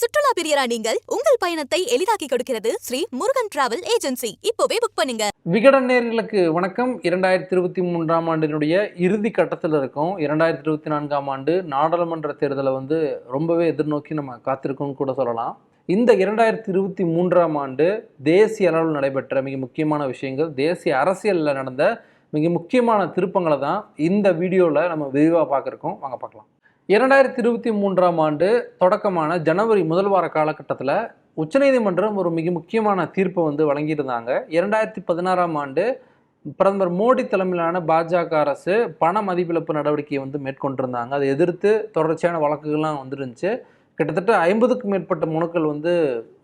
சுற்றுலா பிரியரா நீங்கள் உங்கள் பயணத்தை எளிதாக்கி கொடுக்கிறது ஸ்ரீ முருகன் டிராவல் ஏஜென்சி. இப்போவே புக் பண்ணுங்க. விகடன் நேர்களுக்கு வணக்கம். இரண்டாயிரத்தி இருபத்தி மூன்றாம் ஆண்டினுடைய இறுதி கட்டத்தில் இருக்கும். இரண்டாயிரத்தி இருபத்தி நான்காம் ஆண்டு நாடாளுமன்ற தேர்தலை வந்து ரொம்பவே எதிர்நோக்கி நம்ம காத்திருக்கோம்னு கூட சொல்லலாம். இந்த இரண்டாயிரத்தி இருபத்தி மூன்றாம் ஆண்டு தேசிய அளவில் நடைபெற்ற மிக முக்கியமான விஷயங்கள் தேசிய அரசியலில் நடந்த மிக முக்கியமான திருப்பங்களை தான் இந்த வீடியோவில் நம்ம விரிவாக பார்க்குறோம். வாங்க பார்க்கலாம். இரண்டாயிரத்தி இருபத்தி மூன்றாம் ஆண்டு தொடக்கமான ஜனவரி முதல் வார காலகட்டத்தில் உச்சநீதிமன்றம் ஒரு மிக முக்கியமான தீர்ப்பை வந்து வழங்கியிருந்தாங்க. இரண்டாயிரத்தி பதினாறாம் ஆண்டு பிரதமர் மோடி தலைமையிலான பாஜக அரசு பண மதிப்பிழப்பு நடவடிக்கையை வந்து மேற்கொண்டிருந்தாங்க. அதை எதிர்த்து தொடர்ச்சியான வழக்குகள்லாம் வந்துருந்துச்சு. கிட்டத்தட்ட ஐம்பதுக்கும் மேற்பட்ட மனுக்கள் வந்து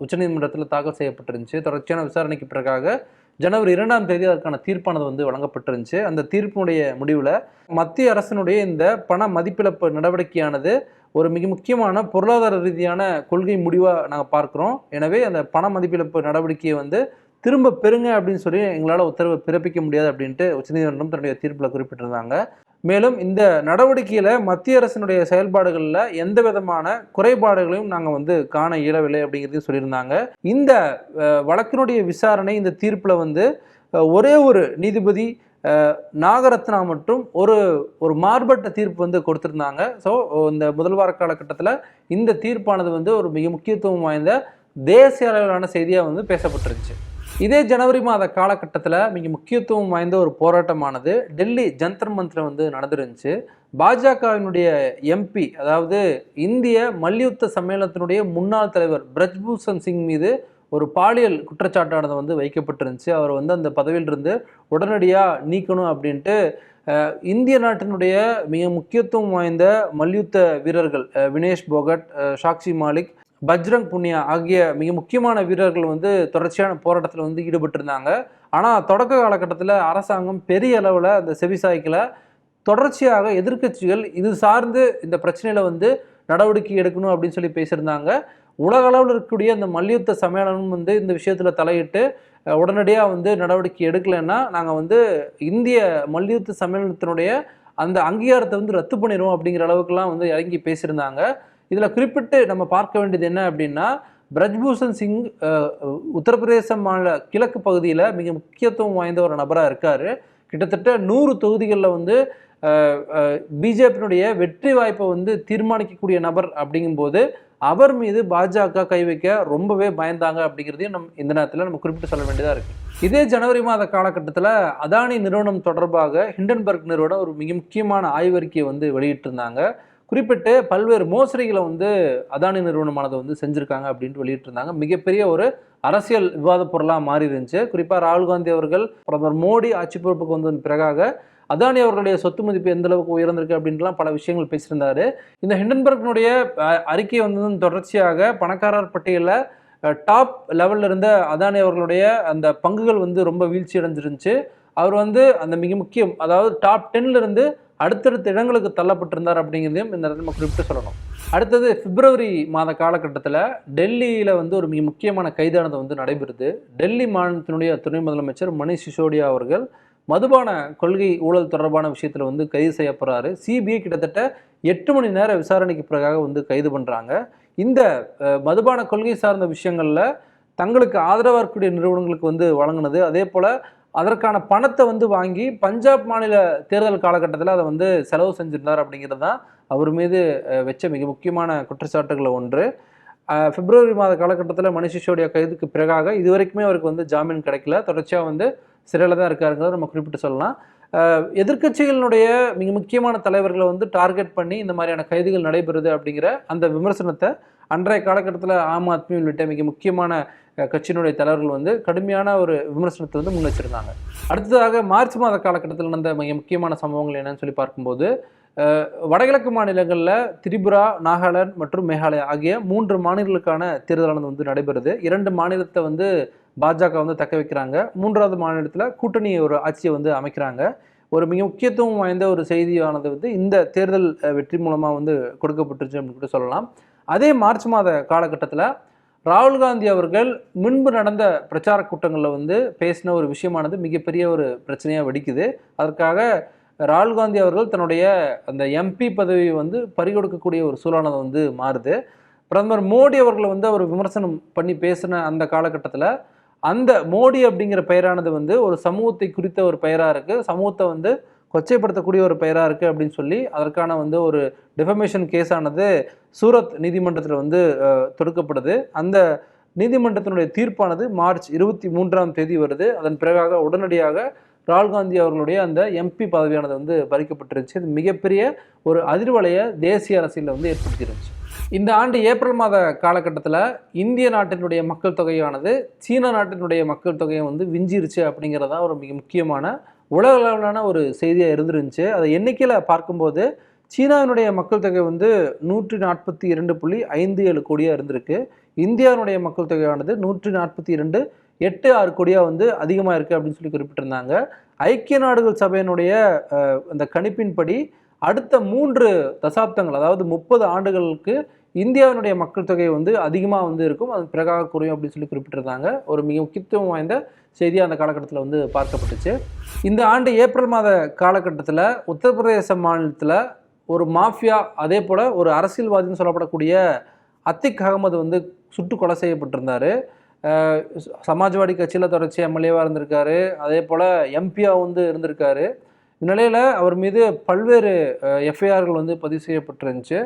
உச்சநீதிமன்றத்தில் தாக்கல் செய்யப்பட்டிருந்துச்சு. தொடர்ச்சியான விசாரணைக்கு பிறகாக ஜனவரி இரண்டாம் தேதி அதற்கான தீர்ப்பானது வந்து வழங்கப்பட்டிருந்துச்சு. அந்த தீர்ப்பினுடைய முடிவில் மத்திய அரசினுடைய இந்த பண மதிப்பிழப்பு நடவடிக்கையானது ஒரு மிக முக்கியமான பொருளாதார ரீதியான கொள்கை முடிவாக நாங்கள் பார்க்குறோம். எனவே அந்த பண மதிப்பிழப்பு நடவடிக்கையை வந்து திரும்ப பெறுங்க அப்படின்னு சொல்லி எங்களால் உத்தரவு பிறப்பிக்க முடியாது அப்படின்ட்டு உச்சநீதிமன்றம் தன்னுடைய தீர்ப்பில் குறிப்பிட்டிருந்தாங்க. மேலும் இந்த நடவடிக்கையில் மத்திய அரசினுடைய செயல்பாடுகளில் எந்த விதமான குறைபாடுகளையும் நாங்கள் வந்து காண இயலவில்லை அப்படிங்கிறதையும் சொல்லியிருந்தாங்க. இந்த வழக்கினுடைய விசாரணை இந்த தீர்ப்பில் வந்து ஒரே ஒரு நீதிபதி நாகரத்னா மற்றும் ஒரு ஒரு மாறுபட்ட தீர்ப்பு வந்து கொடுத்துருந்தாங்க. ஸோ இந்த முதல்வார காலகட்டத்தில் இந்த தீர்ப்பானது வந்து ஒரு மிக முக்கியத்துவம் வாய்ந்த தேசிய அளவிலான செய்தியாக வந்து பேசப்பட்டிருந்துச்சு. இதே ஜனவரி மாத காலகட்டத்தில் மிக முக்கியத்துவம் வாய்ந்த ஒரு போராட்டமானது டெல்லி ஜந்தர் மந்திரம் வந்து நடந்துருந்துச்சு. பாஜகவினுடைய எம்பி அதாவது இந்திய மல்யுத்த சம்மேளனத்தினுடைய முன்னாள் தலைவர் பிரஜ்பூஷன் சிங் மீது ஒரு பாலியல் குற்றச்சாட்டானது வந்து வைக்கப்பட்டிருந்துச்சு. அவர் வந்து அந்த பதவியிலிருந்து உடனடியாக நீக்கணும் அப்படின்ட்டு இந்திய நாட்டினுடைய மிக முக்கியத்துவம் வாய்ந்த மல்யுத்த வீரர்கள் வினேஷ் போகட் சாக்ஷி மாலிக் பஜ்ரங் புனியா ஆகிய மிக முக்கியமான வீரர்கள் வந்து தொடர்ச்சியான போராட்டத்தில் வந்து ஈடுபட்டிருந்தாங்க. ஆனால் தொடக்க காலகட்டத்தில் அரசாங்கம் பெரிய அளவில் அந்த செவிசாய்க்கில். தொடர்ச்சியாக எதிர்க்கட்சிகள் இது சார்ந்து இந்த பிரச்சனையில் வந்து நடவடிக்கை எடுக்கணும் அப்படின்னு சொல்லி பேசியிருந்தாங்க. உலக அளவில் இருக்கக்கூடிய அந்த மல்யுத்த சம்மேளனம் வந்து இந்த விஷயத்தில் தலையிட்டு உடனடியாக வந்து நடவடிக்கை எடுக்கலைன்னா நாங்கள் வந்து இந்திய மல்யுத்த சம்மேளனத்தினுடைய அந்த அங்கீகாரத்தை வந்து ரத்து பண்ணிடுவோம் அப்படிங்கிற அளவுக்குலாம் வந்து இறங்கி பேசியிருந்தாங்க. இதில் குறிப்பிட்டு நம்ம பார்க்க வேண்டியது என்ன அப்படின்னா பிரஜ்பூஷன் சிங் உத்தரப்பிரதேச மாநில கிழக்கு பகுதியில் மிக முக்கியத்துவம் வாய்ந்த ஒரு நபராக இருக்கார். கிட்டத்தட்ட நூறு தொகுதிகளில் வந்து பிஜேபியினுடைய வெற்றி வாய்ப்பை வந்து தீர்மானிக்கக்கூடிய நபர் அப்படிங்கும்போது அவர் மீது பாஜக கை வைக்க ரொம்பவே பயந்தாங்க அப்படிங்கிறதையும் நம் இந்த நேரத்தில் நம்ம குறிப்பிட்டு சொல்ல வேண்டியதாக இருக்குது இதே ஜனவரி மாத காலகட்டத்தில் அதானி நிறுவனம் தொடர்பாக ஹிண்டன்பர்க் நிறுவனம் ஒரு மிக முக்கியமான ஆய்வறிக்கையை வந்து வெளியிட்டிருந்தாங்க. குறிப்பிட்டு பல்வேறு மோசடிகளை வந்து அதானி நிறுவனமானது வந்து செஞ்சுருக்காங்க அப்படின்ட்டு வெளியிட்டிருந்தாங்க. மிகப்பெரிய ஒரு அரசியல் விவாத பொருளாக மாறி இருந்துச்சு குறிப்பாக ராகுல் காந்தி அவர்கள் பிரதமர் மோடி ஆட்சி பொறுப்புக்கு வந்ததன் பிறகாக அதானி அவர்களுடைய சொத்து மதிப்பு எந்த அளவுக்கு உயர்ந்திருக்கு அப்படின்ட்டுலாம் பல விஷயங்கள் பேசியிருந்தாரு. இந்த ஹிண்டன்பர்க்னுடைய அறிக்கை வந்ததும் தொடர்ச்சியாக பணக்காரர் பட்டியலில் டாப் லெவலில் இருந்த அதானி அவர்களுடைய அந்த பங்குகள் வந்து ரொம்ப வீழ்ச்சி அடைஞ்சிருந்துச்சு அவர் வந்து அந்த மிக முக்கியம் அதாவது டாப் டென்ல இருந்து அடுத்தடுத்த இடங்களுக்கு தள்ளப்பட்டிருந்தார் அப்படிங்கிறதையும் இந்த இடத்துல நம்ம குறிப்பிட்டு சொல்லணும். அடுத்தது பிப்ரவரி மாத காலகட்டத்தில் டெல்லியில் வந்து ஒரு மிக முக்கியமான கைதானது வந்து நடைபெறுது. டெல்லி மாநிலத்தினுடைய துணை முதலமைச்சர் மணிஷ் சிசோடியா அவர்கள் மதுபான கொள்கை ஊழல் தொடர்பான விஷயத்தில் வந்து கைது செய்யப்படுறாரு சிபிஐ கிட்டத்தட்ட எட்டு மணி நேர விசாரணைக்கு பிறகாக வந்து கைது பண்ணுறாங்க இந்த மதுபான கொள்கை சார்ந்த விஷயங்களில் தங்களுக்கு ஆதரவாக இருக்கக்கூடிய நிறுவனங்களுக்கு வந்து வழங்கினது. அதே போல் அதற்கான பணத்தை வந்து வாங்கி பஞ்சாப் மாநில தேர்தல் காலகட்டத்தில் அதை வந்து செலவு செஞ்சிருந்தார் அப்படிங்கிறது தான் அவர் மீது வச்ச மிக முக்கியமான குற்றச்சாட்டுகளில் ஒன்று. பிப்ரவரி மாத காலகட்டத்தில் மணிஷ் கைதுக்கு பிறகாக இது வரைக்குமே அவருக்கு வந்து ஜாமீன் கிடைக்கல. தொடர்ச்சியாக வந்து சிறையில் தான் இருக்காருங்கிறத நம்ம குறிப்பிட்டு சொல்லலாம். எதிர்கட்சிகளினுடைய எதிர்க்கட்சிகளினுடைய மிக முக்கியமான தலைவர்களை வந்து டார்கெட் பண்ணி இந்த மாதிரியான கைதுகள் நடைபெறுது அப்படிங்கிற அந்த விமர்சனத்தை அன்றைய காலகட்டத்தில் ஆம் ஆத்மி உள்ளிட்ட மிக முக்கியமான கட்சியினுடைய தலைவர்கள் வந்து கடுமையான ஒரு விமர்சனத்தை வந்து முன் வச்சிருந்தாங்க. அடுத்ததாக மார்ச் மாத காலகட்டத்தில் நடந்த மிக முக்கியமான சம்பவங்கள் என்னன்னு சொல்லி பார்க்கும்போது வடகிழக்கு மாநிலங்களில் திரிபுரா நாகாலாந்து மற்றும் மேகாலயா ஆகிய மூன்று மாநிலங்களுக்கான தேர்தலானது வந்து நடைபெறுது. இரண்டு மாநிலத்தை வந்து பாஜக வந்து தக்க வைக்கிறாங்க. மூன்றாவது மாநிலத்தில் கூட்டணி ஒரு ஆட்சியை வந்து அமைக்கிறாங்க. ஒரு மிக முக்கியத்துவம் வாய்ந்த ஒரு செய்தியானது வந்து இந்த தேர்தல் வெற்றி மூலமாக வந்து கொடுக்கப்பட்டுருச்சு அப்படின்னு கூட சொல்லலாம். அதே மார்ச் மாத காலகட்டத்தில் ராகுல் காந்தி அவர்கள் முன்பு நடந்த பிரச்சார கூட்டங்களில் வந்து பேசின ஒரு விஷயமானது மிகப்பெரிய ஒரு பிரச்சனையாக வெடிக்குது. அதற்காக ராகுல் காந்தி அவர்கள் தன்னுடைய அந்த எம்பி பதவியை வந்து பறிகொடுக்கக்கூடிய ஒரு சூழலானது வந்து மாறுது. பிரதமர் மோடி அவர்களை வந்து அவர் விமர்சனம் பண்ணி பேசின அந்த காலகட்டத்தில் அந்த மோடி அப்படிங்கிற பெயரானது வந்து ஒரு சமூகத்தை குறித்த ஒரு பெயராக இருக்குது சமூகத்தை வந்து கொச்சைப்படுத்தக்கூடிய ஒரு பெயராக இருக்குது அப்படின்னு சொல்லி அதற்கான வந்து ஒரு டிஃபமேஷன் கேஸானது சூரத் நீதிமன்றத்தில் வந்து தொடுக்கப்படுது. அந்த நீதிமன்றத்தினுடைய தீர்ப்பானது மார்ச் இருபத்தி மூன்றாம் தேதி வருது. அதன் பிறகாக உடனடியாக ராகுல் காந்தி அவர்களுடைய அந்த எம்பி பதவியானது வந்து பறிக்கப்பட்டிருந்துச்சு இது மிகப்பெரிய ஒரு அதிர்வலையை தேசிய அரசியலில் வந்து ஏற்படுத்தியிருந்துச்சு இந்த ஆண்டு ஏப்ரல் மாத காலகட்டத்தில் இந்திய நாட்டினுடைய மக்கள் தொகையானது சீன நாட்டினுடைய மக்கள் தொகையை வந்து விஞ்சிருச்சு அப்படிங்கிறதா ஒரு மிக முக்கியமான உலக அளவிலான ஒரு செய்தியாக இருந்துருந்துச்சு. அதை எண்ணிக்கையில் பார்க்கும்போது சீனாவினுடைய மக்கள் தொகை வந்து நூற்றி நாற்பத்தி இரண்டு புள்ளி ஐந்து ஏழு கோடியாக இருந்திருக்கு. இந்தியாவினுடைய மக்கள் தொகையானது நூற்றி நாற்பத்தி இரண்டு எட்டு ஆறு கோடியாக வந்து அதிகமாக இருக்குது அப்படின்னு சொல்லி குறிப்பிட்டிருந்தாங்க. ஐக்கிய நாடுகள் சபையினுடைய அந்த கணிப்பின்படி அடுத்த மூன்று தசாப்தங்கள் அதாவது முப்பது ஆண்டுகளுக்கு இந்தியாவினுடைய மக்கள் தொகை வந்து அதிகமாக வந்து இருக்கும். அது பிறகாக குறையும் அப்படின்னு சொல்லி குறிப்பிட்டிருந்தாங்க. ஒரு மிக முக்கியத்துவம் வாய்ந்த செய்தியாக அந்த காலகட்டத்தில் வந்து பார்க்கப்பட்டுச்சு. இந்த ஆண்டு ஏப்ரல் மாத காலகட்டத்தில் உத்தரப்பிரதேச மாநிலத்தில் ஒரு மாஃபியா அதே போல் ஒரு அரசியல்வாதின்னு சொல்லப்படக்கூடிய அத்திக் அகமது வந்து சுட்டு கொலை செய்யப்பட்டிருந்தார். சமாஜ்வாடி கட்சியில் தொடர்ச்சி எம்எல்ஏவாக இருந்திருக்காரு. அதே போல் எம்பியாக வந்து இருந்திருக்காரு. இந்நிலையில் அவர் மீது பல்வேறு எஃப்ஐஆர்கள் வந்து பதிவு செய்யப்பட்டிருந்துச்சு.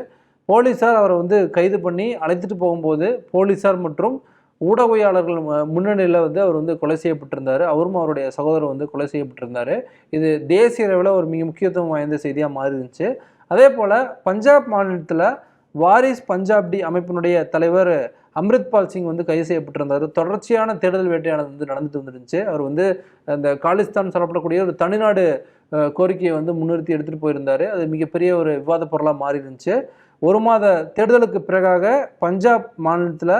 போலீஸார் அவரை வந்து கைது பண்ணி அழைத்துட்டு போகும்போது போலீஸார் மற்றும் ஊடகவியாளர்கள் முன்னணியில் வந்து அவர் வந்து கொலை செய்யப்பட்டிருந்தார். அவரும் அவருடைய சகோதரர் வந்து கொலை செய்யப்பட்டிருந்தார். இது தேசிய அளவில் ஒரு மிக முக்கியத்துவம் வாய்ந்த செய்தியாக மாறி இருந்துச்சு அதே போல் பஞ்சாப் மாநிலத்தில் வாரிஸ் பஞ்சாப்டி அமைப்பினுடைய தலைவர் அம்ரித்பால் சிங் வந்து கைது செய்யப்பட்டிருந்தார். தொடர்ச்சியான தேடுதல் வேட்டையானது வந்து நடந்துட்டு வந்துருந்துச்சு. அவர் வந்து அந்த காலிஸ்தான் சொல்லப்படக்கூடிய ஒரு தனிநாடு கோரிக்கையை வந்து முன்னிறுத்தி எடுத்துகிட்டு போயிருந்தார். அது மிகப்பெரிய ஒரு விவாத பொருளாக மாறி இருந்துச்சு ஒரு மாத தேர்தலுக்கு பிறகாக பஞ்சாப் மாநிலத்தில்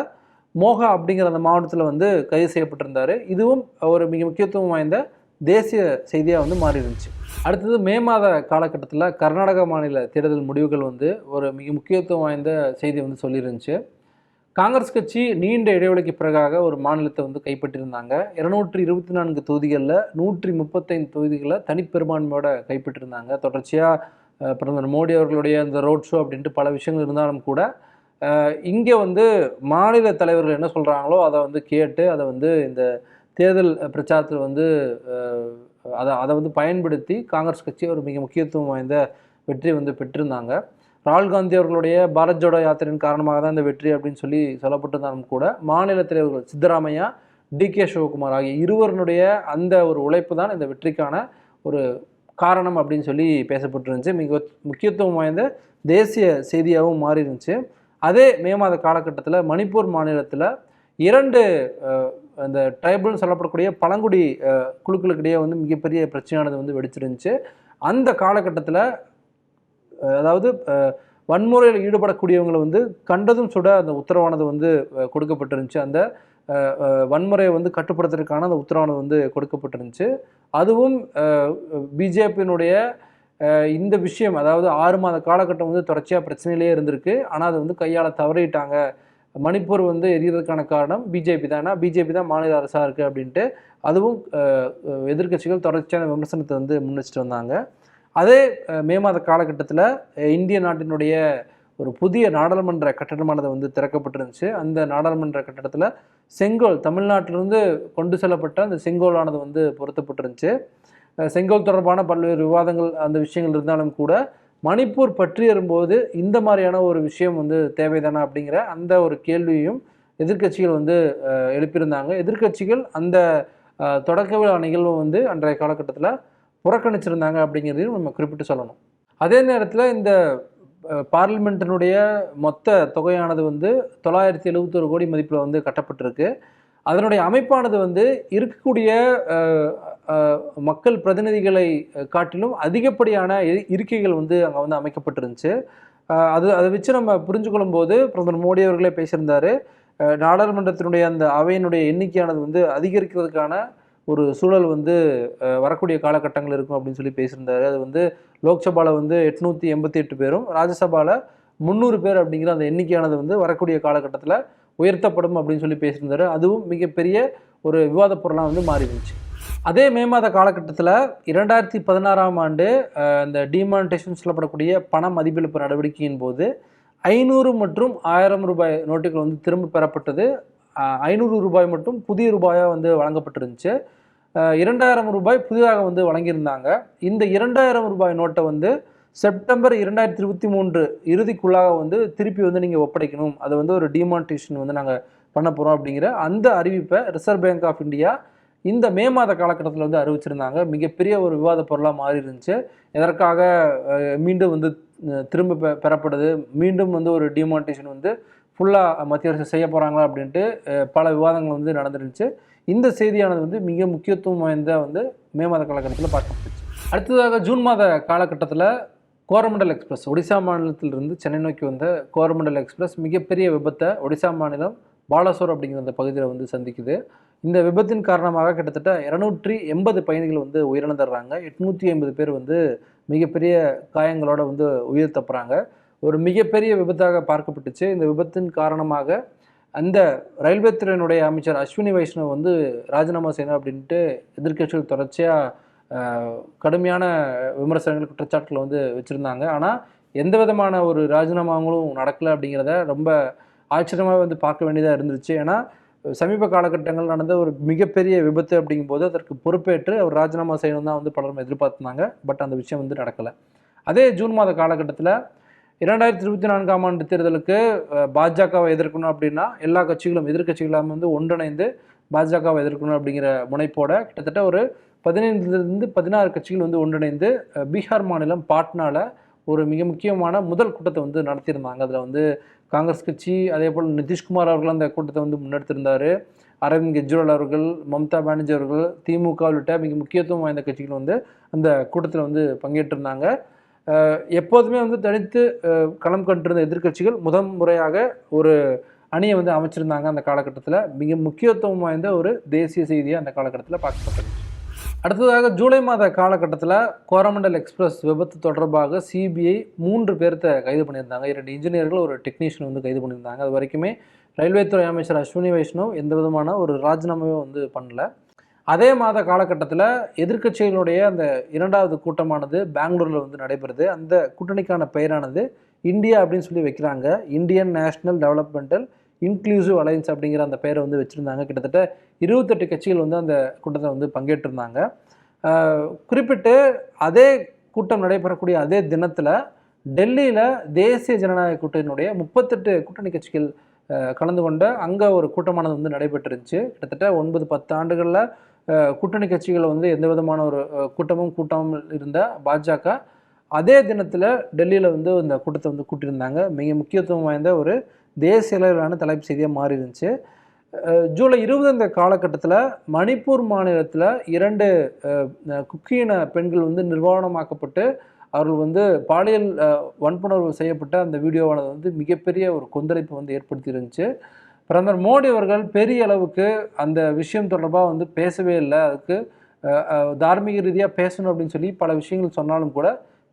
மோகா அப்படிங்கிற அந்த மாவட்டத்தில் வந்து கைது செய்யப்பட்டிருந்தார். இதுவும் ஒரு மிக முக்கியத்துவம் வாய்ந்த தேசிய செய்தியாக வந்து மாறி இருந்துச்சு அடுத்தது மே மாத காலகட்டத்தில் கர்நாடக மாநில தேர்தல் முடிவுகள் வந்து ஒரு மிக முக்கியத்துவம் வாய்ந்த செய்தி வந்து சொல்லியிருந்துச்சு. காங்கிரஸ் கட்சி நீண்ட இடைவெளிக்கு பிறகாக ஒரு மாநிலத்தை வந்து கைப்பற்றியிருந்தாங்க. இருநூற்றி இருபத்தி நான்கு தொகுதிகளில் நூற்றி முப்பத்தைந்து தொகுதிகளை தனிப்பெரும்பான்மையோட கைப்பற்றிருந்தாங்க. தொடர்ச்சியாக பிரதமர் மோடி அவர்களுடைய அந்த ரோட் ஷோ அப்படின்ட்டு பல விஷயங்கள் இருந்தாலும் கூட இங்கே வந்து மாநில தலைவர்கள் என்ன சொல்கிறாங்களோ அதை வந்து கேட்டு அதை வந்து இந்த தேர்தல் பிரச்சாரத்தில் வந்து அதை அதை வந்து பயன்படுத்தி காங்கிரஸ் கட்சி ஒரு மிக முக்கியத்துவம் வாய்ந்த வெற்றி வந்து பெற்றிருந்தாங்க. ராகுல் காந்தி அவர்களுடைய பாரத் ஜோடோ யாத்திரையின் காரணமாக தான் இந்த வெற்றி அப்படின்னு சொல்லி சொல்லப்பட்டிருந்தாலும் கூட மாநில தலைவர்கள் சித்தராமையா டி கே சிவகுமார் ஆகிய இருவருடைய அந்த ஒரு உழைப்பு தான் இந்த வெற்றிக்கான ஒரு காரணம் அப்படின்னு சொல்லி பேசப்பட்டிருந்துச்சு. மிக முக்கியத்துவம் வாய்ந்த தேசிய செய்தியாகவும் மாறி இருந்துச்சு அதே மே மாத காலகட்டத்தில் மணிப்பூர் மாநிலத்தில் இரண்டு அந்த ட்ரைபல்னு சொல்லப்படக்கூடிய பழங்குடி குழுக்களுக்கிடையே வந்து மிகப்பெரிய பிரச்சனையானது வந்து வெடிச்சிருந்துச்சு. அந்த காலகட்டத்தில் அதாவது வன்முறையில் ஈடுபடக்கூடியவங்களை வந்து கண்டதும் சுட அந்த உத்தரவானது வந்து கொடுக்கப்பட்டிருந்துச்சு. அந்த வன்முறையை வந்து கட்டுப்படுத்துறதுக்கான அந்த உத்தரவானது வந்து கொடுக்கப்பட்டிருந்துச்சு. அதுவும் பிஜேபியினுடைய இந்த விஷயம் அதாவது ஆறு மாத காலகட்டம் வந்து தொடர்ச்சியாக பிரச்சனையிலே இருந்திருக்கு. ஆனால் அதை வந்து கையாள தவறிட்டாங்க. மணிப்பூர் வந்து எரியறதுக்கான காரணம் பிஜேபி தான். பிஜேபி தான் மாநில அரசாக இருக்குது அப்படின்ட்டு அதுவும் எதிர்கட்சிகள் எதிர்க்கட்சிகள் தொடர்ச்சியான விமர்சனத்தை வந்து முன்னெச்சிட்டு வந்தாங்க. அதே மே மாத காலகட்டத்தில் இந்திய நாட்டினுடைய ஒரு புதிய நாடாளுமன்ற கட்டடமானது வந்து திறக்கப்பட்டிருந்துச்சு. அந்த நாடாளுமன்ற கட்டடத்தில் செங்கோல் தமிழ்நாட்டிலிருந்து கொண்டு செல்லப்பட்ட அந்த செங்கோலானது வந்து பொருத்தப்பட்டிருந்துச்சு. செங்கோல் தொடர்பான பல்வேறு விவாதங்கள் அந்த விஷயங்கள் இருந்தாலும் கூட மணிப்பூர் பற்றி வரும்போது இந்த மாதிரியான ஒரு விஷயம் வந்து தேவைதானா அப்படிங்கிற அந்த ஒரு கேள்வியும் எதிர்க்கட்சிகள் வந்து எழுப்பியிருந்தாங்க. எதிர்க்கட்சிகள் அந்த தொடக்க விழா நிகழ்வை வந்து அன்றைய காலகட்டத்தில் புறக்கணிச்சிருந்தாங்க அப்படிங்கிறதையும் நம்ம குறிப்பிட்டு சொல்லணும். அதே நேரத்தில் இந்த பார்லிமெண்ட்டினுடைய மொத்த தொகையானது வந்து தொள்ளாயிரத்தி எழுபத்தொரு கோடி மதிப்பில் வந்து கட்டப்பட்டிருக்கு. அதனுடைய அமைப்பானது வந்து இருக்கக்கூடிய மக்கள் பிரதிநிதிகளை காட்டிலும் அதிகப்படியான இருக்கைகள் வந்து அங்கே வந்து அமைக்கப்பட்டிருந்துச்சு. அது அதை வச்சு நம்ம புரிஞ்சு கொள்ளும்போது பிரதமர் மோடி அவர்களே பேசியிருந்தாரு. நாடாளுமன்றத்தினுடைய அந்த அவையினுடைய எண்ணிக்கையானது வந்து அதிகரிக்கிறதுக்கான ஒரு சூழல் வந்து வரக்கூடிய காலகட்டங்கள் இருக்கும் அப்படின்னு சொல்லி பேசியிருந்தாரு. அது வந்து லோக்சபாவில் வந்து எட்நூற்றி எண்பத்தி எட்டு பேரும் ராஜ்யசபாவில் முந்நூறு பேர் அப்படிங்கிற அந்த எண்ணிக்கையானது வந்து வரக்கூடிய காலகட்டத்தில் உயர்த்தப்படும் அப்படின்னு சொல்லி பேசியிருந்தாரு. அதுவும் மிகப்பெரிய ஒரு விவாத பொருளாக வந்து மாறி இருந்துச்சு அதே மே மாத காலகட்டத்தில் இரண்டாயிரத்தி பதினாறாம் ஆண்டு இந்த டிமானிட்டேஷன் சொல்லப்படக்கூடிய பண மதிப்பிழப்பு நடவடிக்கையின் போது ஐநூறு மற்றும் ஆயிரம் ரூபாய் நோட்டுகள் வந்து திரும்ப பெறப்பட்டது. ஐநூறு ரூபாய் மட்டும் புதிய ரூபாயாக வந்து வழங்கப்பட்டிருந்துச்சு. இரண்டாயிரம் ரூபாய் புதிதாக வந்து வழங்கியிருந்தாங்க. இந்த இரண்டாயிரம் ரூபாய் நோட்டை வந்து செப்டம்பர் இரண்டாயிரத்தி இருபத்தி மூன்று இறுதிக்குள்ளாக வந்து திருப்பி வந்து நீங்கள் ஒப்படைக்கணும். அதை வந்து ஒரு டிமான்டேஷன் வந்து நாங்கள் பண்ண போகிறோம் அப்படிங்கிற அந்த அறிவிப்பை ரிசர்வ் பேங்க் ஆஃப் இந்தியா இந்த மே மாத காலகட்டத்தில் வந்து அறிவிச்சிருந்தாங்க. மிகப்பெரிய ஒரு விவாத பொருளாக மாறி இருந்துச்சு எதற்காக மீண்டும் வந்து திரும்ப பெ- பெறப்படுது. மீண்டும் வந்து ஒரு டிமான்டேஷன் வந்து ஃபுல்லாக மத்திய அரசு செய்ய போகிறாங்களா அப்படின்ட்டு பல விவாதங்கள் வந்து நடந்துருந்துச்சு. இந்த செய்தியானது வந்து மிக முக்கியத்துவம் வாய்ந்த வந்து மே மாத காலகட்டத்தில் பார்க்கப்பட்டுச்சு. அடுத்ததாக ஜூன் மாத காலகட்டத்தில் கோரமண்டல் எக்ஸ்பிரஸ் ஒடிசா மாநிலத்திலிருந்து சென்னை நோக்கி வந்த கோரமண்டல் எக்ஸ்பிரஸ் மிகப்பெரிய விபத்தை ஒடிசா மாநிலம் பாலாசோர் அப்படிங்கிற அந்த பகுதியில் வந்து சந்திக்குது. இந்த விபத்தின் காரணமாக கிட்டத்தட்ட இரநூற்றி எண்பது பயணிகள் வந்து உயிரிழந்துடுறாங்க. எட்நூற்றி ஐம்பது பேர் வந்து மிகப்பெரிய காயங்களோட வந்து உயிர் தப்புறாங்க. ஒரு மிகப்பெரிய விபத்தாக பார்க்கப்பட்டுச்சு. இந்த விபத்தின் காரணமாக அந்த ரயில்வே துறையினுடைய அமைச்சர் அஸ்வினி வைஷ்ணவ் வந்து ராஜினாமா செய்யணும் அப்படின்ட்டு எதிர்க்கட்சிகள் தொடர்ச்சியாக கடுமையான விமர்சனங்கள் குற்றச்சாட்டுகளை வந்து வச்சுருந்தாங்க. ஆனால் எந்த விதமான ஒரு ராஜினாமாங்களும் நடக்கலை அப்படிங்கிறத ரொம்ப ஆச்சரியமாக வந்து பார்க்க வேண்டியதாக இருந்துச்சு. ஏன்னா சமீப காலகட்டங்கள் நடந்த ஒரு மிகப்பெரிய விபத்து அப்படிங்கும்போது அதற்கு பொறுப்பேற்று அவர் ராஜினாமா செய்யணும் தான் வந்து பலரும் எதிர்பார்த்துனாங்க பட் அந்த விஷயம் வந்து நடக்கலை. அதே ஜூன் மாத காலகட்டத்தில் இரண்டாயிரத்தி இருபத்தி நான்காம் ஆண்டு தேர்தலுக்கு பாஜகவை எதிர்க்கணும் அப்படின்னா எல்லா கட்சிகளும் எதிர்க்கட்சிகளும் வந்து ஒன்றிணைந்து பாஜகவை எதிர்க்கணும் அப்படிங்கிற முனைப்போட கிட்டத்தட்ட ஒரு பதினைந்துலேருந்து பதினாறு கட்சிகள் வந்து ஒன்றிணைந்து பீகார் மாநிலம் பாட்னால ஒரு மிக முக்கியமான முதல் கூட்டத்தை வந்து நடத்தியிருந்தாங்க. அதில் வந்து காங்கிரஸ் கட்சி அதே போல் நிதிஷ்குமார் அவர்கள் அந்த கூட்டத்தை வந்து முன்னெடுத்திருந்தார். அரவிந்த் கெஜ்ரிவால் அவர்கள் மம்தா பானர்ஜி அவர்கள் திமுக உள்ளிட்ட மிக முக்கியத்துவம் வாய்ந்த கட்சிகள் வந்து அந்த கூட்டத்தில் வந்து பங்கேற்றிருந்தாங்க. எப்போதுமே வந்து தனித்து களம் கண்டிருந்த எதிர்க்கட்சிகள் முதன் முறையாக ஒரு அணியை வந்து அமைச்சிருந்தாங்க அந்த காலகட்டத்தில். மிக முக்கியத்துவம் வாய்ந்த ஒரு தேசிய செய்தியை அந்த காலகட்டத்தில் பார்க்கப்பட்டது. அடுத்ததாக ஜூலை மாத காலகட்டத்தில் கோரமண்டல் எக்ஸ்பிரஸ் விபத்து தொடர்பாக சிபிஐ மூன்று பேர்த்த கைது பண்ணியிருந்தாங்க. இரண்டு இன்ஜினியர்கள் ஒரு டெக்னீஷியன் வந்து கைது பண்ணியிருந்தாங்க. அது வரைக்குமே ரயில்வே துறை அமைச்சர் அஸ்வினி வைஷ்ணவ் எந்த விதமான ஒரு ராஜினாமாவும் வந்து பண்ணல. அதே மாத காலகட்டத்தில் எதிர்கட்சிகளுடைய அந்த இரண்டாவது கூட்டமானது பெங்களூரில் வந்து நடைபெறுது. அந்த கூட்டணிக்கான பெயரானது இந்தியா அப்படின்னு சொல்லி வைக்கிறாங்க. Indian national developmental inclusive alliance அப்படிங்கிற அந்த பெயரை வந்து வச்சுருந்தாங்க. கிட்டத்தட்ட இருபத்தெட்டு கட்சிகள் வந்து அந்த கூட்டத்தில் வந்து பங்கேற்றிருந்தாங்க. குறிப்பிட்டு அதே கூட்டம் நடைபெறக்கூடிய அதே தினத்தில் டெல்லியில் தேசிய ஜனநாயக கூட்டணியினுடைய முப்பத்தெட்டு கூட்டணி கட்சிகள் கலந்து கொண்ட அங்கே ஒரு கூட்டமானது வந்து நடைபெற்றிருந்துச்சு. கிட்டத்தட்ட ஒன்பது பத்து ஆண்டுகளில் கூட்டணி கட்சிகளை வந்து எந்த விதமான ஒரு கூட்டமும் கூட்டாமல் இருந்த பாஜக அதே தினத்தில் டெல்லியில் வந்து இந்த கூட்டத்தை வந்து கூட்டியிருந்தாங்க. மிக முக்கியத்துவம் வாய்ந்த ஒரு தேசிய அளவிலான தலைப்பு செய்தியாக மாறி இருந்துச்சு ஜூலை இருபது அந்த காலகட்டத்தில் மணிப்பூர் மாநிலத்தில் இரண்டு குக்கியின பெண்கள் வந்து நிர்வாணமாக்கப்பட்டு அவர்கள் வந்து பாலியல் வன்புணர்வு செய்யப்பட்ட அந்த வீடியோவானது வந்து மிகப்பெரிய ஒரு கொந்தளிப்பு வந்து ஏற்படுத்தி இருந்துச்சு பிரதமர் மோடி அவர்கள் பெரிய அளவுக்கு அந்த விஷயம் தொடர்பாக வந்து பேசவே இல்லை. அதுக்கு தார்மீக ரீதியாக பேசணும் அப்படின்னு சொல்லி பல விஷயங்கள் சொன்னாலும் கூட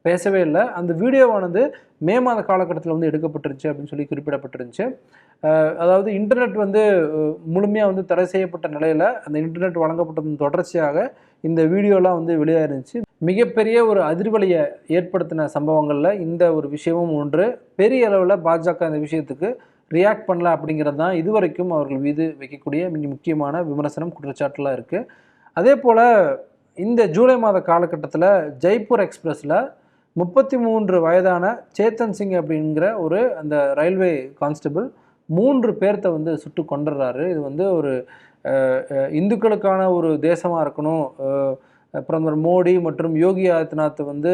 பேசவே இல்லை. அந்த வீடியோவானது மே மாத காலகட்டத்தில் வந்து எடுக்கப்பட்டுருச்சு அப்படின்னு சொல்லி குறிப்பிடப்பட்டிருந்துச்சு. அதாவது இன்டர்நெட் வந்து முழுமையாக வந்து தடை செய்யப்பட்ட நிலையில் அந்த இன்டர்நெட் வழங்கப்பட்டதன் தொடர்ச்சியாக இந்த வீடியோலாம் வந்து வெளியாயிருந்துச்சு. மிகப்பெரிய ஒரு அதிர்வலையை ஏற்படுத்தின சம்பவங்களில் இந்த ஒரு விஷயமும் ஒன்று. பெரிய அளவில் பாஜக இந்த விஷயத்துக்கு ரியாக்ட் பண்ணல அப்படிங்கிறது தான் இதுவரைக்கும் அவர்கள் மீது வைக்கக்கூடிய மிக முக்கியமான விமர்சனம் குற்றச்சாட்டுலாம் இருக்குது அதே போல் இந்த ஜூலை மாத காலகட்டத்தில் ஜெய்ப்பூர் எக்ஸ்பிரஸில் முப்பத்தி மூன்று வயதான சேத்தன் சிங் அப்படிங்கிற ஒரு அந்த ரயில்வே கான்ஸ்டபிள் மூன்று பேர்த்த வந்து சுட்டு கொண்டுடுறாரு இது வந்து ஒரு இந்துக்களுக்கான ஒரு தேசமாக இருக்கணும். பிரதமர் மோடி மற்றும் யோகி ஆதித்யநாத் வந்து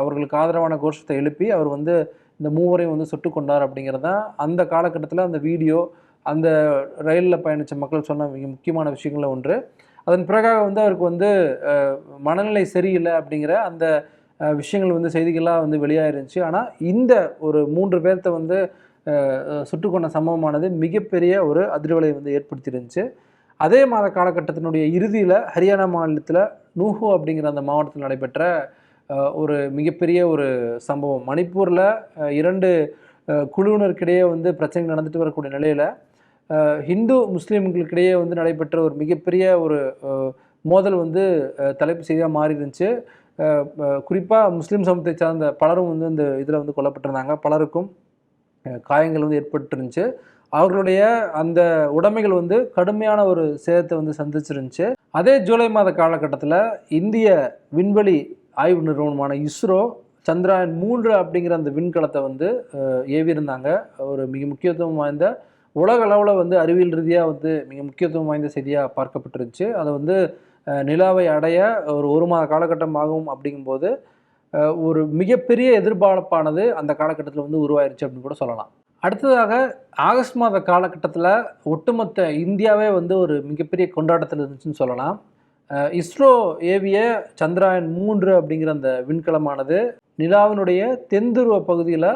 அவர்களுக்கு ஆதரவான கோஷத்தை எழுப்பி அவர் வந்து இந்த மூவரையும் வந்து சுட்டு கொண்டார் அப்படிங்கிறது தான் அந்த காலகட்டத்தில் அந்த வீடியோ அந்த ரயிலில் பயணித்த மக்கள் சொன்ன மிக முக்கியமான விஷயங்களில் ஒன்று. அதன் பிறகாக வந்து அவருக்கு வந்து மனநிலை சரியில்லை அப்படிங்கிற அந்த விஷயங்கள் வந்து செய்திகளாக வந்து வெளியாயிருந்துச்சு. ஆனால் இந்த ஒரு மூன்று பேர்த்த வந்து சுட்டுக்கொண்ட கொண்ட சம்பவமானது மிகப்பெரிய ஒரு அதிர்வலையை வந்து ஏற்படுத்தியிருந்துச்சு. அதே மாத காலகட்டத்தினுடைய இறுதியில் ஹரியானா மாநிலத்தில் நூஹு அப்படிங்கிற அந்த மாவட்டத்தில் நடைபெற்ற ஒரு மிகப்பெரிய ஒரு சம்பவம். மணிப்பூரில் இரண்டு குழுவினருக்கிடையே வந்து பிரச்சனை நடந்துட்டு வரக்கூடிய நிலையில் ஹிந்து முஸ்லீம்களுக்கிடையே வந்து நடைபெற்ற ஒரு மிகப்பெரிய ஒரு மோதல் வந்து தலைப்பு செய்தியாக மாறி இருந்துச்சு குறிப்பாக முஸ்லீம் சமூகத்தை சார்ந்த பலரும் வந்து இந்த இதில் வந்து கொல்லப்பட்டிருந்தாங்க. பலருக்கும் காயங்கள் வந்து ஏற்பட்டுருந்துச்சு. அவர்களுடைய அந்த உடைமைகள் வந்து கடுமையான ஒரு சேதத்தை வந்து சந்திச்சிருந்துச்சு. அதே ஜூலை மாத காலகட்டத்தில் இந்திய விண்வெளி ஆய்வு நிறுவனமான இஸ்ரோ சந்திராயன் மூன்று அப்படிங்கிற அந்த விண்கலத்தை வந்து ஏவியிருந்தாங்க. ஒரு மிக முக்கியத்துவம் வாய்ந்த உலக அளவில் வந்து அறிவியல் ரீதியாக வந்து மிக முக்கியத்துவம் வாய்ந்த செய்தியாக பார்க்கப்பட்டிருந்துச்சு. அதை வந்து நிலாவை அடைய ஒரு ஒரு மாத காலகட்டம் ஆகும் அப்படிங்கும்போது ஒரு மிகப்பெரிய எதிர்பார்ப்பானது அந்த காலகட்டத்தில் வந்து உருவாயிருச்சு அப்படின்னு கூட சொல்லலாம். அடுத்ததாக ஆகஸ்ட் மாத காலகட்டத்தில் ஒட்டுமொத்த இந்தியாவே வந்து ஒரு மிகப்பெரிய கொண்டாட்டத்தில் இருந்துச்சுன்னு சொல்லலாம். இஸ்ரோ ஏவிய சந்திராயன் மூன்று அப்படிங்கிற அந்த விண்கலமானது நிலாவினுடைய தென்துருவ பகுதியில்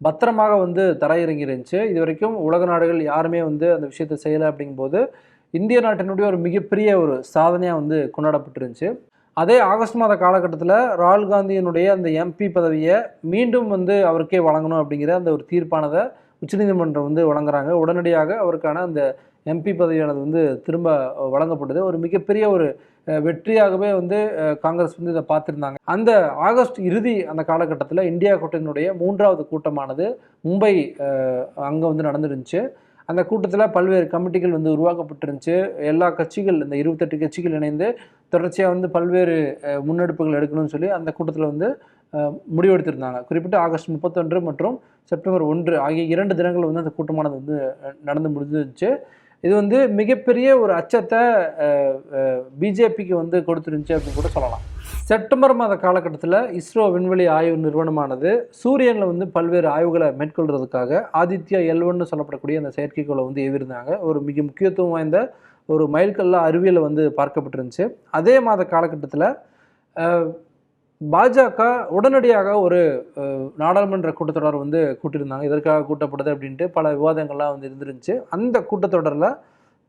பத்திரமாக வந்து தரையிறங்கி இருந்துச்சு இது வரைக்கும் உலக நாடுகள் யாருமே வந்து அந்த விஷயத்தை செய்யலை அப்படிங்கும்போது இந்திய நாட்டினுடைய ஒரு மிகப்பெரிய ஒரு சாதனையாக வந்து கொண்டாடப்பட்டிருந்துச்சு. அதே ஆகஸ்ட் மாத காலகட்டத்தில் ராகுல் காந்தியினுடைய அந்த எம்பி பதவியை மீண்டும் வந்து அவருக்கே வழங்கணும் அப்படிங்கிற அந்த ஒரு தீர்ப்பானதை உச்சநீதிமன்றம் வந்து வழங்குறாங்க. உடனடியாக அவருக்கான அந்த எம்பி பதவியானது வந்து திரும்ப வழங்கப்பட்டது ஒரு மிகப்பெரிய ஒரு வெற்றியாகவே வந்து காங்கிரஸ் வந்து இதை பார்த்துருந்தாங்க. அந்த ஆகஸ்ட் இறுதி அந்த காலகட்டத்தில் இந்தியா கூட்டணியினுடைய மூன்றாவது கூட்டமானது மும்பை அங்கே வந்து நடந்துருந்துச்சு. அந்த கூட்டத்தில் பல்வேறு கமிட்டிகள் வந்து உருவாக்கப்பட்டிருந்துச்சு. எல்லா கட்சிகள் இந்த இருபத்தெட்டு கட்சிகள் இணைந்து தொடர்ச்சியாக வந்து பல்வேறு முன்னெடுப்புகள் எடுக்கணும்னு சொல்லி அந்த கூட்டத்தில் வந்து முடிவெடுத்திருந்தாங்க. குறிப்பிட்டு ஆகஸ்ட் முப்பத்தொன்று மற்றும் செப்டம்பர் ஒன்று ஆகிய இரண்டு தினங்கள் வந்து அந்த கூட்டமானது வந்து நடந்து முடிஞ்சிருந்துச்சு இது வந்து மிகப்பெரிய ஒரு அச்சத்தை பிஜேபிக்கு வந்து கொடுத்துருந்துச்சு அப்படின்னு கூட சொல்லலாம். செப்டம்பர் மாத காலகட்டத்தில் இஸ்ரோ விண்வெளி ஆய்வு நிறுவனமானது சூரியனில் வந்து பல்வேறு ஆய்வுகளை மேற்கொள்றதுக்காக ஆதித்யா எல்வன்னு சொல்லப்படக்கூடிய அந்த செயற்கைக்கோளை வந்து ஏவிருந்தாங்க. ஒரு மிக முக்கியத்துவம் வாய்ந்த ஒரு மைல்கல்லா அறிவியலை வந்து பார்க்கப்பட்டிருந்துச்சு. அதே மாத காலகட்டத்தில் பாஜக உடனடியாக ஒரு நாடாளுமன்ற கூட்டத்தொடர் வந்து கூட்டியிருந்தாங்க. இதற்காக கூட்டப்படுது அப்படின்ட்டு பல விவாதங்கள்லாம் வந்து இருந்துருந்துச்சு. அந்த கூட்டத்தொடரில்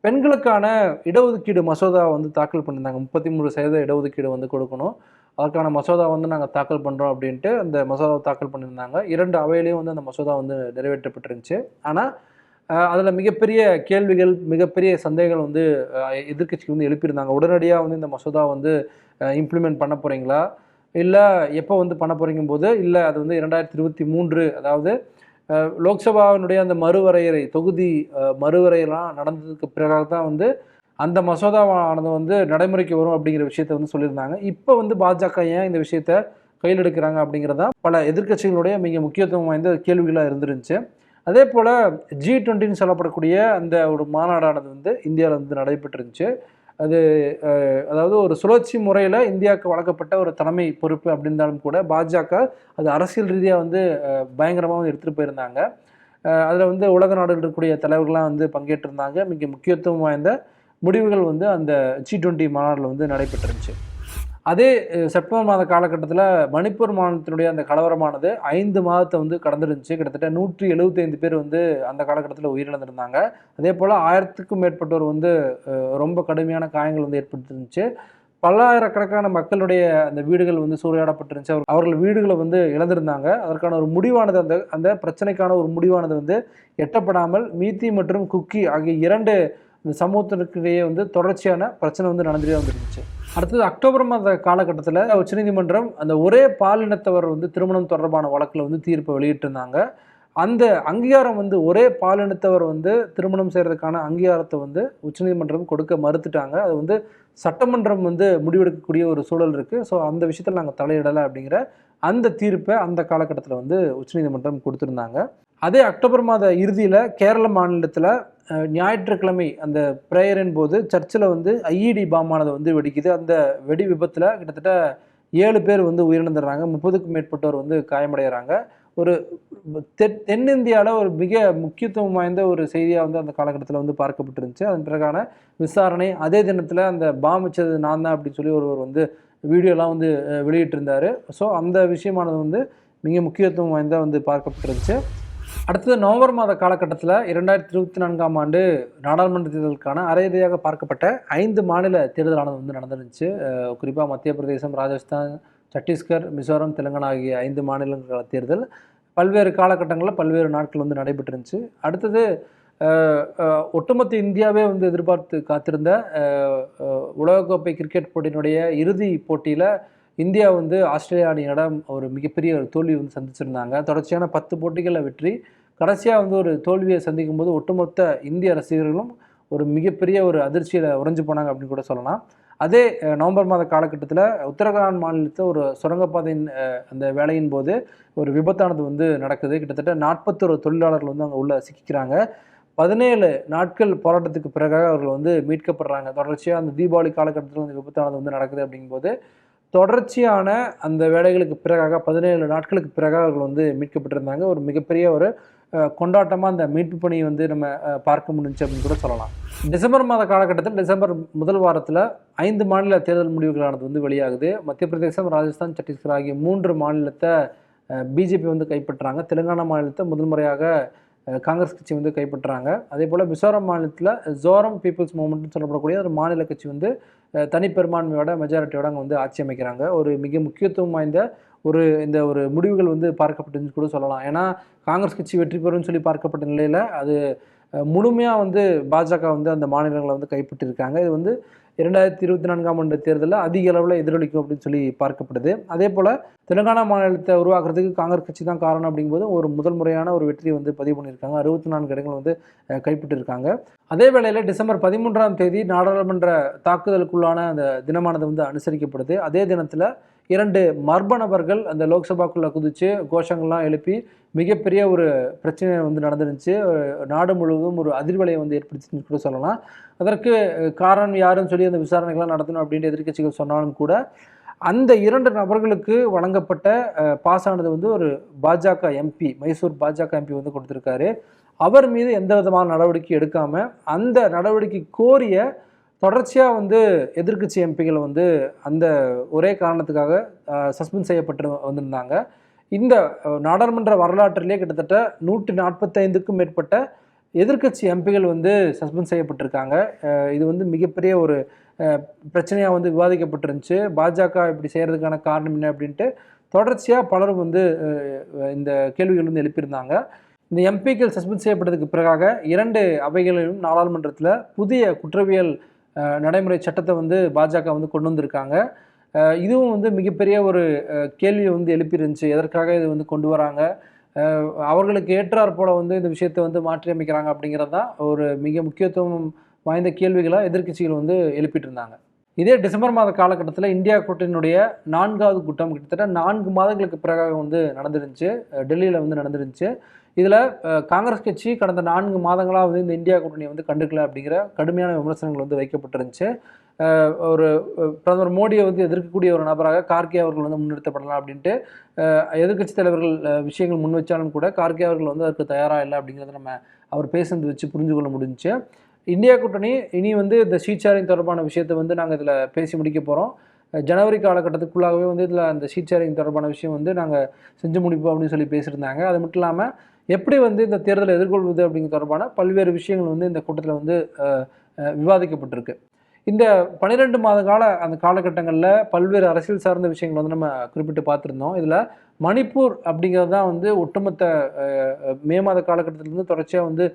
பெண்களுக்கான இடஒதுக்கீடு மசோதா வந்து தாக்கல் பண்ணியிருந்தாங்க. முப்பத்தி மூணு சதவீத இடஒதுக்கீடு வந்து கொடுக்கணும். அதற்கான மசோதா வந்து நாங்கள் தாக்கல் பண்ணுறோம் அப்படின்ட்டு அந்த மசோதாவை தாக்கல் பண்ணியிருந்தாங்க. இரண்டு அவையிலையும் வந்து அந்த மசோதா வந்து நிறைவேற்றப்பட்டிருந்துச்சு. ஆனால் அதில் மிகப்பெரிய கேள்விகள் மிகப்பெரிய சந்தேகங்கள் வந்து எதிர்க்கட்சிக்கு வந்து எழுப்பியிருந்தாங்க. உடனடியாக வந்து இந்த மசோதா வந்து இம்ப்ளிமெண்ட் பண்ண போகிறீங்களா இல்லை எப்போ வந்து பண்ண போறீங்கும் போது இல்லை அது வந்து இரண்டாயிரத்தி இருபத்தி மூன்று அதாவது லோக்சபாவினுடைய அந்த மறுவரையறை தொகுதி மறுவரையெல்லாம் நடந்ததுக்கு பிறகாக தான் வந்து அந்த மசோதாவானது வந்து நடைமுறைக்கு வரும் அப்படிங்கிற விஷயத்த வந்து சொல்லியிருந்தாங்க. இப்போ வந்து பாஜக ஏன் இந்த விஷயத்த கையில் எடுக்கிறாங்க அப்படிங்கிறதா பல எதிர்க்கட்சிகளுடைய மிக முக்கியத்துவம் வாய்ந்த கேள்விகளாக இருந்துருந்துச்சு. அதே போல் ஜி டுவெண்ட்டின்னு சொல்லப்படக்கூடிய அந்த ஒரு மாநாடானது வந்து இந்தியாவில் வந்து நடைபெற்றிருந்துச்சு. அது அதாவது ஒரு சுழற்சி முறையில் இந்தியாவுக்கு வழங்கப்பட்ட ஒரு தலைமை பொறுப்பு அப்படின்னாலும் கூட பாஜக அது அரசியல் ரீதியாக வந்து பயங்கரமாக எடுத்துகிட்டு போயிருந்தாங்க. அதில் வந்து உலக நாடுகள் இருக்கக்கூடிய தலைவர்கள்லாம் வந்து பங்கேற்றிருந்தாங்க. மிக முக்கியத்துவம் வாய்ந்த முடிவுகள் வந்து அந்த ஜி டுவெண்ட்டி மாநாட்டில் வந்து நடைபெற்றிருந்துச்சு. அதே செப்டம்பர் மாத காலகட்டத்தில் மணிப்பூர் மாநிலத்தினுடைய அந்த கலவரமானது ஐந்து மாதத்தை வந்து கடந்துருந்துச்சு கிட்டத்தட்ட நூற்றி எழுபத்தைந்து பேர் வந்து அந்த காலகட்டத்தில் உயிரிழந்திருந்தாங்க. அதே போல் ஆயிரத்துக்கும் மேற்பட்டோர் வந்து ரொம்ப கடுமையான காயங்கள் வந்து ஏற்பட்டுருந்துச்சு பல்லாயிரக்கணக்கான மக்களுடைய அந்த வீடுகள் வந்து சூறையாடப்பட்டிருந்துச்சு. அவர் அவர்கள் வீடுகளை வந்து இழந்திருந்தாங்க. அதற்கான ஒரு முடிவானது அந்த அந்த பிரச்சனைக்கான ஒரு முடிவானது வந்து எட்டப்படாமல் மீத்தி மற்றும் குக்கி ஆகிய இரண்டு இந்த சமூகத்திற்கிடையே வந்து தொடர்ச்சியான பிரச்சனை வந்து நடந்துட்டே வந்துருந்துச்சு. அடுத்தது அக்டோபர் மாத காலகட்டத்தில் உச்சநீதிமன்றம் அந்த ஒரே பாலினத்தவர் வந்து திருமணம் தொடர்பான வழக்கில் வந்து தீர்ப்பை வெளியிட்டிருந்தாங்க. அந்த அங்கீகாரம் வந்து ஒரே பாலினத்தவர் வந்து திருமணம் செய்கிறதுக்கான அங்கீகாரத்தை வந்து உச்சநீதிமன்றம் கொடுக்க மறுத்துட்டாங்க. அது வந்து சட்டமன்றம் வந்து முடிவெடுக்கக்கூடிய ஒரு சூழல் இருக்குது ஸோ அந்த விஷயத்தில் நாங்கள் தலையிடலை அப்படிங்கிற அந்த தீர்ப்பை அந்த காலகட்டத்தில் வந்து உச்சநீதிமன்றம் கொடுத்துருந்தாங்க. அதே அக்டோபர் மாத இறுதியில் கேரள மாநிலத்தில் ஞாயிற்றுக்கிழமை அந்த ப்ரேயரின் போது சர்ச்சில் வந்து ஐஇடி பாம்பானது வந்து வெடிக்குது. அந்த வெடி விபத்தில் கிட்டத்தட்ட ஏழு பேர் வந்து உயிரிழந்துடுறாங்க. முப்பதுக்கும் மேற்பட்டோர் வந்து காயமடைகிறாங்க. ஒரு தென் தென்னிந்தியாவில் ஒரு மிக முக்கியத்துவம் வாய்ந்த ஒரு செய்தியாக வந்து அந்த காலகட்டத்தில் வந்து பார்க்கப்பட்டிருந்துச்சு. அதன் பிறகான விசாரணை அதே தினத்தில் அந்த பாம் வச்சது நான் தான் அப்படின்னு சொல்லி ஒருவர் வந்து வீடியோலாம் வந்து வெளியிட்டிருந்தார். ஸோ அந்த விஷயமானது வந்து மிக முக்கியத்துவம் வாய்ந்த வந்து பார்க்கப்பட்டிருந்துச்சு. அடுத்தது நவம்பர் மாத காலகட்டத்தில் இரண்டாயிரத்தி இருபத்தி நான்காம் ஆண்டு நாடாளுமன்ற தேர்தலுக்கான அரையதையாக பார்க்கப்பட்ட ஐந்து மாநில தேர்தலானது வந்து நடந்துருந்துச்சு. குறிப்பாக மத்திய பிரதேசம் ராஜஸ்தான் சத்தீஸ்கர் மிசோரம் தெலுங்கானா ஆகிய ஐந்து மாநிலங்கள தேர்தல் பல்வேறு காலகட்டங்களில் பல்வேறு நாட்கள் வந்து நடைபெற்றிருந்துச்சு. அடுத்தது ஒட்டுமொத்த இந்தியாவே வந்து எதிர்பார்த்து காத்திருந்த உலகக்கோப்பை கிரிக்கெட் போட்டியினுடைய இறுதி போட்டியில் இந்தியா வந்து ஆஸ்திரேலியா அணியிடம் ஒரு மிகப்பெரிய ஒரு தோல்வி வந்து சந்திச்சிருந்தாங்க. தொடர்ச்சியான பத்து போட்டிகளில் வெற்றி. கடைசியாக வந்து ஒரு தோல்வியை சந்திக்கும் போது ஒட்டுமொத்த இந்திய ரசிகர்களும் ஒரு மிகப்பெரிய ஒரு அதிர்ச்சியில் உறைஞ்சு போனாங்க அப்படின்னு கூட சொல்லலாம். அதே நவம்பர் மாத காலகட்டத்தில் உத்தரகாண்ட் மாநிலத்தில் ஒரு சுரங்கப்பாதையின் அந்த வேலையின் போது ஒரு விபத்தானது வந்து நடக்குது. கிட்டத்தட்ட நாற்பத்தொரு தொழிலாளர்கள் வந்து அங்கே உள்ளே சிக்கிக்கிறாங்க. பதினேழு நாட்கள் போராட்டத்துக்கு பிறகாக அவர்கள் வந்து மீட்கப்படுறாங்க. தொடர்ச்சியாக அந்த தீபாவளி காலகட்டத்தில் அந்த விபத்தானது வந்து நடக்குது அப்படிங்கும்போது தொடர்ச்சியான அந்த வேலைகளுக்கு பிறகாக பதினேழு நாட்களுக்கு பிறகாக அவர்கள் வந்து மீட்கப்பட்டிருந்தாங்க. ஒரு மிகப்பெரிய ஒரு கொண்டாட்டமாக அந்த மீட்பு பணியை வந்து நம்ம பார்க்க முடிஞ்சு அப்படின்னு கூட சொல்லலாம். டிசம்பர் மாத காலகட்டத்தில் டிசம்பர் முதல் வாரத்தில் ஐந்து மாநில தேர்தல் முடிவுகளானது வந்து வெளியாகுது. மத்திய பிரதேசம் ராஜஸ்தான் சத்தீஸ்கர் ஆகிய மூன்று மாநிலத்தை பிஜேபி வந்து கைப்பற்றுறாங்க தெலுங்கானா மாநிலத்தை முதல் முறையாக காங்கிரஸ் கட்சி வந்து கைப்பற்றுறாங்க. அதே போல் மிசோரம் மாநிலத்தில் ஜோரம் பீப்புள்ஸ் மூவ்மெண்ட்னு சொல்லப்படக்கூடிய ஒரு மாநில கட்சி வந்து தனிப்பெரும்பான்மையோட மெஜாரிட்டியோட அங்கே வந்து ஆட்சி அமைக்கிறாங்க. ஒரு மிக முக்கியத்துவம் வாய்ந்த ஒரு இந்த ஒரு முடிவுகள் வந்து பார்க்கப்பட்டுன்னு கூட சொல்லலாம். ஏன்னா காங்கிரஸ் கட்சி வெற்றி பெறும்னு சொல்லி பார்க்கப்பட்ட நிலையில் அது முழுமையாக வந்து பாஜக வந்து அந்த மாநிலங்களை வந்து கைப்பற்றிருக்காங்க. இது வந்து இரண்டாயிரத்தி இருபத்தி நான்காம் ஆண்டு தேர்தலில் அதிக அளவில் எதிரொலிக்கும் அப்படின்னு சொல்லி பார்க்கப்படுது. அதே போல் தெலுங்கானா மாநிலத்தை உருவாக்குறதுக்கு காங்கிரஸ் கட்சி தான் காரணம் அப்படிங்கும்போது ஒரு முதல் முறையான ஒரு வெற்றியை வந்து பதிவு பண்ணியிருக்காங்க. அறுபத்தி நான்கு இடங்கள் வந்து கைப்பற்றிருக்காங்க. அதே வேளையில் டிசம்பர் பதிமூன்றாம் தேதி நாடாளுமன்ற தாக்குதலுக்குள்ளான அந்த தினமானது வந்து அனுசரிக்கப்படுது. அதே தினத்தில் இரண்டு மர்ம நபர்கள் அந்த லோக்சபாக்குள்ளே குதித்து கோஷங்கள்லாம் எழுப்பி மிகப்பெரிய ஒரு பிரச்சனை வந்து நடந்துருந்துச்சு. நாடு முழுவதும் ஒரு அதிர்வலையை வந்து ஏற்படுத்தின்னு கூட சொல்லலாம். அதற்கு காரணம் யாருன்னு சொல்லி அந்த விசாரணைகள்லாம் நடத்தணும் அப்படின்ட்டு எதிர்க்கட்சிகள் சொன்னாலும் கூட அந்த இரண்டு நபர்களுக்கு வழங்கப்பட்ட பாஸ் ஆனது வந்து ஒரு பாஜக எம்பி மைசூர் பாஜக எம்பி வந்து கொடுத்துருக்காரு. அவர் மீது எந்த விதமான நடவடிக்கை எடுக்காமல் அந்த நடவடிக்கை கோரிய தொடர்ச்சியாக வந்து எதிர்க்கட்சி எம்பிகள் வந்து அந்த ஒரே காரணத்துக்காக சஸ்பெண்ட் செய்யப்பட்டு வந்திருந்தாங்க. இந்த நாடாளுமன்ற வரலாற்றிலே கிட்டத்தட்ட நூற்றி நாற்பத்தைந்துக்கும் மேற்பட்ட எதிர்க்கட்சி எம்பிகள் வந்து சஸ்பெண்ட் செய்யப்பட்டிருக்காங்க. இது வந்து மிகப்பெரிய ஒரு பிரச்சனையாக வந்து விவாதிக்கப்பட்டிருந்துச்சு. பாஜக இப்படி செய்கிறதுக்கான காரணம் என்ன அப்படின்ட்டு தொடர்ச்சியாக பலரும் வந்து இந்த கேள்விகள் வந்து எழுப்பியிருந்தாங்க. இந்த எம்பிக்கள் சஸ்பெண்ட் செய்யப்பட்டதுக்கு பிறகாக இரண்டு அவைகளிலும் நாடாளுமன்றத்தில் புதிய குற்றவியல் நடைமுறை சட்டத்தை வந்து பாஜக வந்து கொண்டு வந்திருக்காங்க. இதுவும் வந்து மிகப்பெரிய ஒரு கேள்வியை வந்து எழுப்பியிருந்துச்சு எதற்காக இது வந்து கொண்டு வராங்க? அவர்களுக்கு ஏற்றாற் போல வந்து இந்த விஷயத்தை வந்து மாற்றி அமைக்கிறாங்க அப்படிங்கிறது தான் ஒரு மிக முக்கியத்துவம் வாய்ந்த கேள்விகளாக எதிர்க்கட்சிகள் வந்து எழுப்பிட்டு இருந்தாங்க இதே டிசம்பர் மாத காலகட்டத்தில் இந்தியா கூட்டணியினுடைய நான்காவது கூட்டம் கிட்டத்தட்ட நான்கு மாதங்களுக்கு பிறகாக வந்து நடந்துருந்துச்சு. டெல்லியில் வந்து நடந்துருந்துச்சு. இதில் காங்கிரஸ் கட்சி கடந்த நான்கு மாதங்களாக வந்து இந்த இந்தியா கூட்டணியை வந்து கண்டுக்கல அப்படிங்கிற கடுமையான விமர்சனங்கள் வந்து வைக்கப்பட்டிருந்துச்சு. ஒரு பிரதமர் மோடியை வந்து எதிர்க்கக்கூடிய ஒரு நபராக கார்கே அவர்கள் வந்து முன்னிறுத்தப்படலாம் அப்படின்ட்டு எதிர்க்கட்சி தலைவர்கள் விஷயங்கள் முன் வச்சாலும் கூட கார்கே அவர்கள் வந்து அதுக்கு தயாராக இல்லை அப்படிங்கிறத நம்ம அவர் பேசுனது வச்சு புரிஞ்சு கொள்ள முடிஞ்சுச்சு. இந்தியா கூட்டணி இனி வந்து இந்த ஷீட் தொடர்பான விஷயத்தை வந்து நாங்கள் இதில் பேசி முடிக்க போகிறோம் ஜனவரி காலகட்டத்துக்குள்ளாகவே வந்து இதில் அந்த ஷீட் ஷேரிங் தொடர்பான விஷயம் வந்து நாங்கள் செஞ்சு முடிப்போம் அப்படின்னு சொல்லி பேசியிருந்தாங்க. அது மட்டும் இல்லாமல் எப்படி வந்து இந்த தேர்தலை எதிர்கொள்வது அப்படிங்கிற தொடர்பான பல்வேறு விஷயங்கள் வந்து இந்த கூட்டத்தில் வந்து விவாதிக்கப்பட்டிருக்கு. இந்த பன்னிரெண்டு மாத கால அந்த காலகட்டங்களில் பல்வேறு அரசியல் சார்ந்த விஷயங்கள் வந்து நம்ம குறிப்பிட்டு பார்த்துருந்தோம். இதில் மணிப்பூர் அப்படிங்கிறது தான் வந்து ஒட்டுமொத்த மே மாத காலகட்டத்திலேருந்து தொடர்ச்சியாக வந்து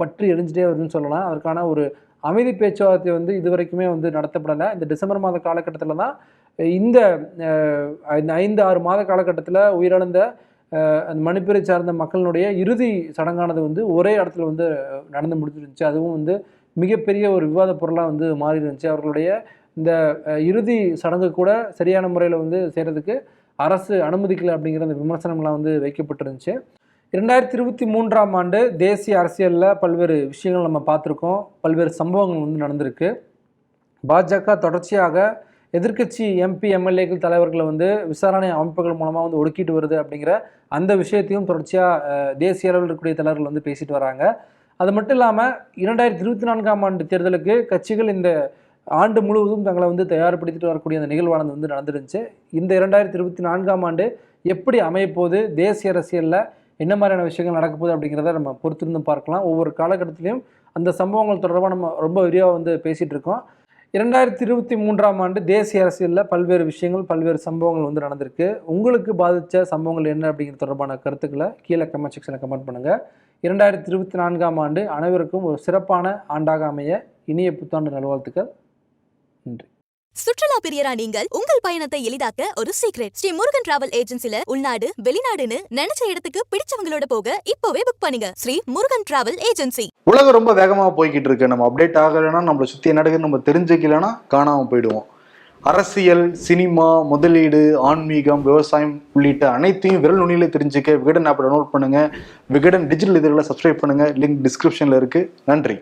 பற்றி எரிஞ்சிட்டே வருதுன்னு சொல்லலாம். அதற்கான ஒரு அமைதி பேச்சுவார்த்தை வந்து இது வரைக்குமே வந்து நடத்தப்படலை. இந்த டிசம்பர் மாத காலகட்டத்தில் தான் இந்த ஐந்து ஆறு மாத காலகட்டத்தில் உயிரிழந்த அந்த மணிப்பூரை சார்ந்த மக்களினுடைய இறுதி சடங்கானது வந்து ஒரே இடத்துல வந்து நடந்து முடிஞ்சிருந்துச்சு. அதுவும் வந்து மிகப்பெரிய ஒரு விவாத பொருளாக வந்து மாறி இருந்துச்சு அவர்களுடைய இந்த இறுதி சடங்கு கூட சரியான முறையில் வந்து செய்கிறதுக்கு அரசு அனுமதிக்கலை அப்படிங்கிற அந்த விமர்சனம்லாம் வந்து வைக்கப்பட்டிருந்துச்சு. இரண்டாயிரத்தி இருபத்தி மூன்றாம் ஆண்டு தேசிய அரசியலில் பல்வேறு விஷயங்கள் நம்ம பார்த்துருக்கோம். பல்வேறு சம்பவங்கள் வந்து நடந்திருக்கு. பாஜக தொடர்ச்சியாக எதிர்க்கட்சி எம்பி எம்எல்ஏக்கள் தலைவர்களை வந்து விசாரணை அமைப்புகள் மூலமாக வந்து ஒடுக்கிட்டு வருது அப்படிங்கிற அந்த விஷயத்தையும் தொடர்ச்சியாக தேசிய அளவில் இருக்கக்கூடிய தலைவர்கள் வந்து பேசிட்டு வராங்க. அது மட்டும் இல்லாமல் இரண்டாயிரத்தி இருபத்தி நான்காம் ஆண்டு தேர்தலுக்கு கட்சிகள் இந்த ஆண்டு முழுவதும் தங்களை வந்து தயார்படுத்திட்டு வரக்கூடிய அந்த நிகழ்வானது வந்து நடந்துருந்துச்சு. இந்த இரண்டாயிரத்தி இருபத்தி நான்காம் ஆண்டு எப்படி அமையப்போகுது தேசிய அரசியலில் என்ன மாதிரியான விஷயங்கள் நடக்க போகுது அப்படிங்கிறத நம்ம பொறுத்திருந்து பார்க்கலாம். ஒவ்வொரு காலகட்டத்திலையும் அந்த சம்பவங்கள் தொடர்பாக நம்ம ரொம்ப விரிவாக வந்து பேசிகிட்டு இருக்கோம். இரண்டாயிரத்தி இருபத்தி மூன்றாம் ஆண்டு தேசிய அரசியலில் பல்வேறு விஷயங்கள் பல்வேறு சம்பவங்கள் வந்து நடந்திருக்கு. உங்களுக்கு பாதித்த சம்பவங்கள் என்ன அப்படிங்கிற தொடர்பான கருத்துக்களை கீழே கமெண்ட் செக்ஷனில் கமெண்ட் பண்ணுங்கள் இரண்டாயிரத்தி இருபத்தி நான்காம் ஆண்டு அனைவருக்கும் ஒரு சிறப்பான ஆண்டாக அமைய இனிய புத்தாண்டு நல்வாழ்த்துக்கள். நன்றி. சுற்றுலா பிரியரா நீங்கள் உங்கள் பயணத்தை எளிதாக்க ஒரு சீக்ரெட் ஸ்ரீ முருகன் டிராவல் ஏஜென்சில உள்நாடு வெளிநாடுன்னு நினைச்ச இடத்துக்கு பிடிச்சவங்களோட போக இப்போவே புக் பண்ணுங்க. ஸ்ரீ முருகன் டிராவல் ஏஜென்சி உலகம் ரொம்ப வேகமா போய்கிட்டு இருக்கு. நம்ம அப்டேட் ஆகலைன்னா நம்மளை சுத்தி என்ன நம்ம தெரிஞ்சுக்கலைன்னா காணாம போயிடுவோம். அரசியல் சினிமா முதலீடு ஆன்மீகம் விவசாயம் உள்ளிட்ட அனைத்தையும் விரல் நுனியில தெரிஞ்சுக்க விகடன் ஆப்பை டவுன்லோட் பண்ணுங்க. விகடன் டிஜிட்டல் இதழில் சப்ஸ்கிரைப் பண்ணுங்க. லிங்க் டிஸ்கிரிப்ஷன்ல இருக்கு. நன்றி.